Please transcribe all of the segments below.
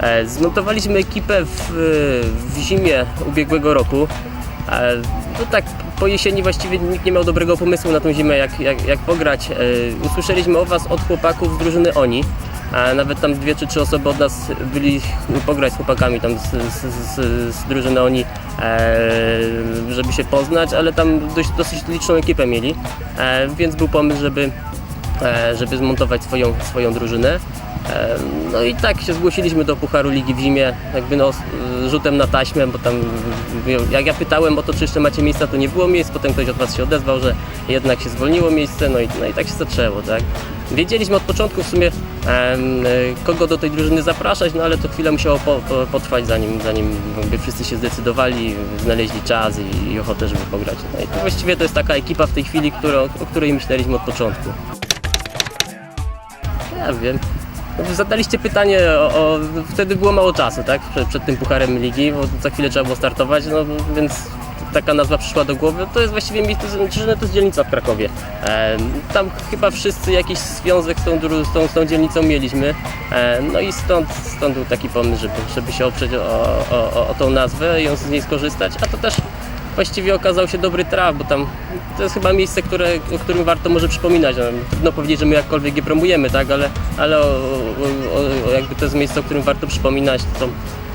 E, Zmontowaliśmy ekipę w, w zimie ubiegłego roku. E, No tak, po jesieni właściwie nikt nie miał dobrego pomysłu na tą zimę, jak, jak, jak pograć. E, Usłyszeliśmy o Was od chłopaków z drużyny Oni. A nawet tam dwie czy trzy osoby od nas byli pograć z chłopakami tam z, z, z, z drużyny Oni, e, żeby się poznać, ale tam dość, dosyć liczną ekipę mieli, e, więc był pomysł, żeby e, żeby zmontować swoją, swoją drużynę. E, No i tak się zgłosiliśmy do Pucharu Ligi w zimie, jakby no, rzutem na taśmę, bo tam jak ja pytałem o to, czy jeszcze macie miejsca, to nie było miejsc, potem ktoś od Was się odezwał, że jednak się zwolniło miejsce, no i, no i tak się zaczęło, tak. Wiedzieliśmy od początku w sumie, e, kogo do tej drużyny zapraszać, no ale to chwilę musiało po, po, potrwać, zanim, zanim jakby wszyscy się zdecydowali, znaleźli czas i, i ochotę, żeby pograć. No i to właściwie to jest taka ekipa w tej chwili, którą, o której myśleliśmy od początku. Ja wiem. Zadaliście pytanie, o, o, wtedy było mało czasu, tak? Przed, przed tym Pucharem Ligi, bo za chwilę trzeba było startować, no więc taka nazwa przyszła do głowy. To jest właściwie miejsce, drużyna to jest dzielnica w Krakowie. E, tam chyba wszyscy jakiś związek z tą, z tą, z tą dzielnicą mieliśmy. E, no i stąd, stąd był taki pomysł, żeby, żeby się oprzeć o, o, o, o tą nazwę i z niej skorzystać, a to też właściwie okazał się dobry traf, bo tam to jest chyba miejsce, które, o którym warto może przypominać. No, trudno powiedzieć, że my jakkolwiek je promujemy, tak, ale, ale o, o, o, jakby to jest miejsce, o którym warto przypominać, to są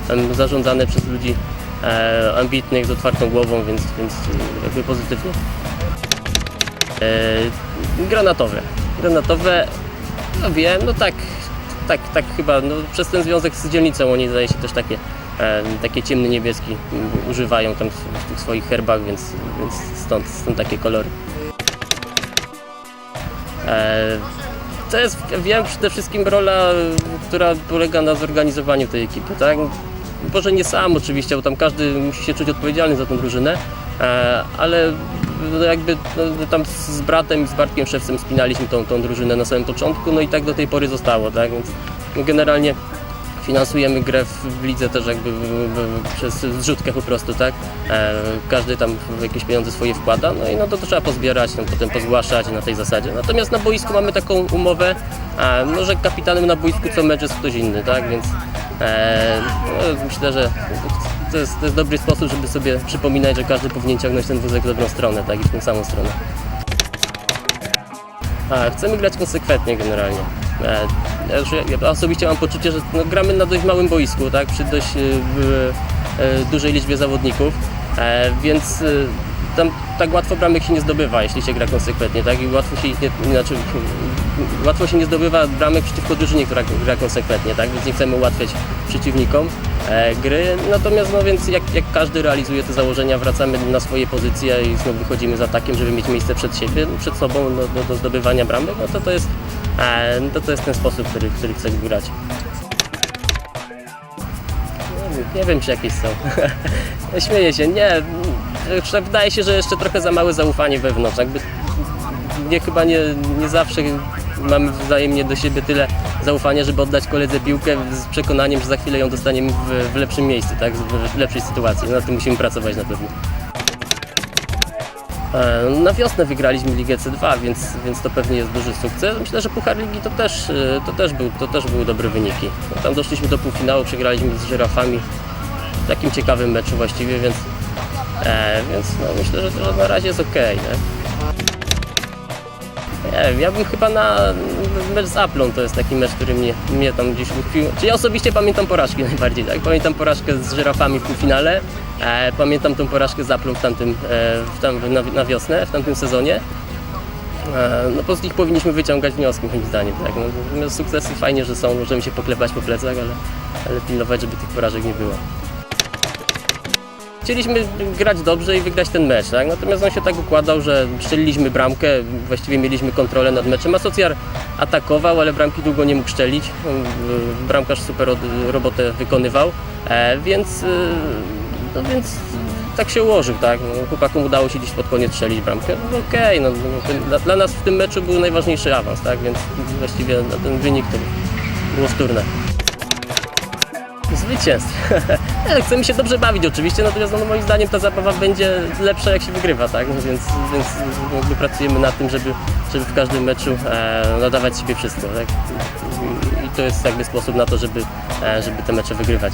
em, zarządzane przez ludzi e, ambitnych, z otwartą głową, więc, więc jakby pozytywnie. E, granatowe. Granatowe, no wiem, no tak, tak, tak chyba, no, przez ten związek z dzielnicą oni zdaje się też takie, takie ciemny niebieski używają tam w, tych swoich herbach, więc, więc stąd, stąd takie kolory. E, to jest, wiem, przede wszystkim rola, która polega na zorganizowaniu tej ekipy, tak? Może nie sam oczywiście, bo tam każdy musi się czuć odpowiedzialny za tą drużynę, e, ale no jakby no, tam z bratem i z Bartkiem Szewcem spinaliśmy tą, tą drużynę na samym początku, no i tak do tej pory zostało, tak? Więc generalnie finansujemy grę w, lidze też jakby przez zrzutkę po prostu, tak? E, każdy tam jakieś pieniądze swoje wkłada, no i no to, to trzeba pozbierać, no, potem pozgłaszać na tej zasadzie. Natomiast na boisku mamy taką umowę, e, no, że kapitanem na boisku co mecz jest ktoś inny, tak? Więc e, no, myślę, że to jest, to jest dobry sposób, żeby sobie przypominać, że każdy powinien ciągnąć ten wózek w dobrą stronę, tak? I w tę samą stronę. A, chcemy grać konsekwentnie generalnie. E, ja, osobiście mam poczucie, że no, gramy na dość małym boisku, tak, przy dość e, e, dużej liczbie zawodników, więc tam tak łatwo bramek się nie zdobywa, jeśli się gra konsekwentnie, tak, i łatwo się, nie, znaczy, łatwo się nie zdobywa bramek przeciwko drużynie, która gra konsekwentnie, tak, więc nie chcemy ułatwiać przeciwnikom e, gry, natomiast no więc jak, jak każdy realizuje te założenia, wracamy na swoje pozycje i znów wychodzimy z atakiem, żeby mieć miejsce przed siebie, przed sobą do, do, do zdobywania bramek, no to to jest, to, to jest ten sposób, który, który chcę grać. Nie wiem, czy jakieś są. Śmieję się, nie. Jeszcze Wydaje się, że jeszcze trochę za małe zaufanie wewnątrz. Jakby nie, chyba nie, nie zawsze mamy wzajemnie do siebie tyle zaufania, żeby oddać koledze piłkę z przekonaniem, że za chwilę ją dostaniemy w, w lepszym miejscu, tak? w, lepszej sytuacji. Na tym musimy pracować na pewno. E, Na wiosnę wygraliśmy Ligę C2, więc, więc to pewnie jest duży sukces. Myślę, że Puchar Ligi to też, e, to też, był, to też były dobre wyniki. No, tam doszliśmy do półfinału, przegraliśmy z żyrafami w takim ciekawym meczu właściwie, więc, e, więc no, myślę, że, że na razie jest ok. Nie? Nie ja bym chyba na mecz z Aplą, to jest taki mecz, który mnie, mnie tam gdzieś utkwił. Czy ja osobiście pamiętam porażki najbardziej, tak? Pamiętam porażkę z żyrafami w półfinale, e, pamiętam tą porażkę z Aplą w tamtym, e, w tam, na, na wiosnę, w tamtym sezonie. E, no po nich powinniśmy wyciągać wnioski moim zdaniem, tak? No, no, sukcesy fajnie, że są, możemy się poklepać po plecach, ale, ale pilnować, żeby tych porażek nie było. Chcieliśmy grać dobrze i wygrać ten mecz, tak? natomiast on się tak układał, że strzeliliśmy bramkę, właściwie mieliśmy kontrolę nad meczem. Asocjar atakował, ale bramki długo nie mógł strzelić. Y, Bramkarz super robotę wykonywał, e, więc, y, no więc tak się ułożył. Tak? No, Chłopakom udało się gdzieś pod koniec strzelić bramkę. No, Okej, no, no, ten- dla, nas w tym meczu był najważniejszy awans, tak? więc właściwie no, ten wynik to było wtórne. Zwycięstw. E, Chcemy się dobrze bawić oczywiście, natomiast no, moim zdaniem ta zabawa będzie lepsza jak się wygrywa, tak? No, Więc, więc jakby pracujemy nad tym, żeby, żeby w każdym meczu e, nadawać siebie wszystko, tak? I to jest jakby sposób na to, żeby, e, żeby te mecze wygrywać.